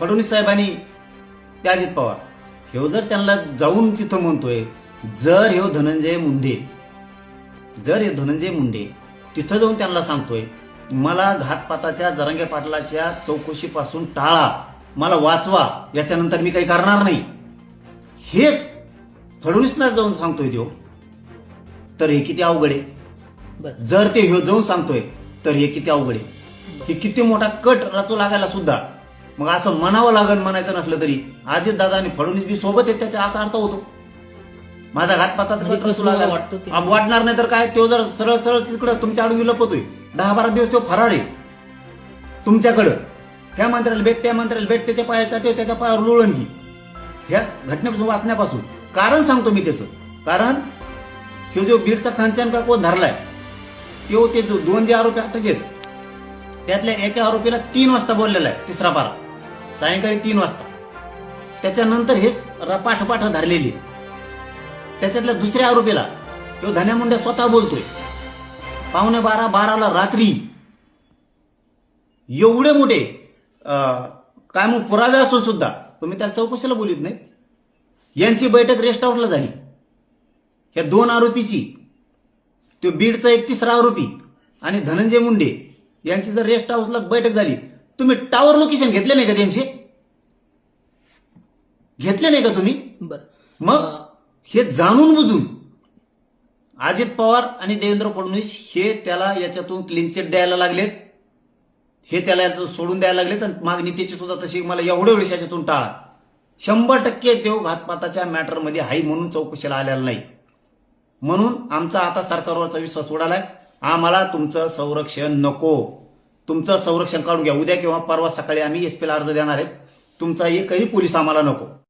फडणवीस साहेबांनी ते अजित पवार. ह्यो जर त्यांना जाऊन तिथं म्हणतोय जर ह्यो धनंजय मुंडे जर हे धनंजय मुंडे तिथं जाऊन त्यांना सांगतोय मला घातपाताच्या जरांगे पाटलाच्या चौकशीपासून टाळा मला वाचवा याच्यानंतर मी काही करणार नाही. हेच फडणवीसला जाऊन सांगतोय तो तर हे किती अवघड आहे. जर ते ह्यो जाऊन सांगतोय तर हे किती अवघड आहे. हे किती मोठा कट रचू लागायला सुद्धा. मग असं म्हणावं लागेल म्हणायचं नसलं तरी. अजित दादा आणि फडणवीस बी सोबत आहेत त्याचा असा अर्थ होतो. माझा घातपाताचा वाटणार नाही तर काय? तो जर सरळ सरळ तिकडं तुमच्या आडवी लपतोय. दहा बारा दिवस तो फरार आहे. तुमच्याकडं. त्या मंत्र्याला भेट त्या मंत्र्याला भेट त्याच्या पायासाठी त्याच्या पायावर लोळण घे ह्या घटनेपासून वाचण्यापासून. कारण सांगतो मी त्याचं. कारण ह्यो जो बीडचा खानचान का कोण धरलाय तो ते जो दोन जे आरोपी अटक आहेत त्यातल्या एका आरोपीला तीन वाजता बोललेला आहे तिसरा पारा. सायंकाळी तीन वाजता. त्याच्यानंतर हेच रपाठपाठ धरलेली. त्याच्यातल्या दुसऱ्या आरोपीला तो धन्या मुंड्या स्वतः बोलतोय. पावणे बारा बाराला रात्री एवढे मोठे काय मग पुरावे असून सुद्धा तुम्ही त्याला चौकशीला बोलित नाही यांची बैठक रेस्ट हाऊसला झाली. या दोन आरोपीची तो बीडचा एक तिसरा आरोपी आणि धनंजय मुंडे यांची जर रेस्ट हाऊसला बैठक झाली तुम्ही टावर लोकेशन घेतले नाही का त्यांचे? घेतले नाही का तुम्ही? बरं. मग हे जाणून बुजून अजित पवार आणि देवेंद्र फडणवीस हे त्याला याच्यातून क्लीन चिट द्यायला लागलेत. हे त्याला याचं सोडून द्यायला लागलेत आणि मागणी त्याची सुद्धा तशी मला एवढ्या वेळेस याच्यातून टाळा. शंभर टक्के तो घातपाताच्या मॅटरमध्ये हाई म्हणून चौकशीला आलेला नाही. म्हणून आमचा आता सरकारवरचा विश्वास उडालाय. आम्हाला तुमचं संरक्षण नको. तुमचं संरक्षण काढून घ्या. उद्या किंवा परवा सकाळी आम्ही एसपीला अर्ज देणार आहेत. तुमचा एकही पोलीस आम्हाला नको.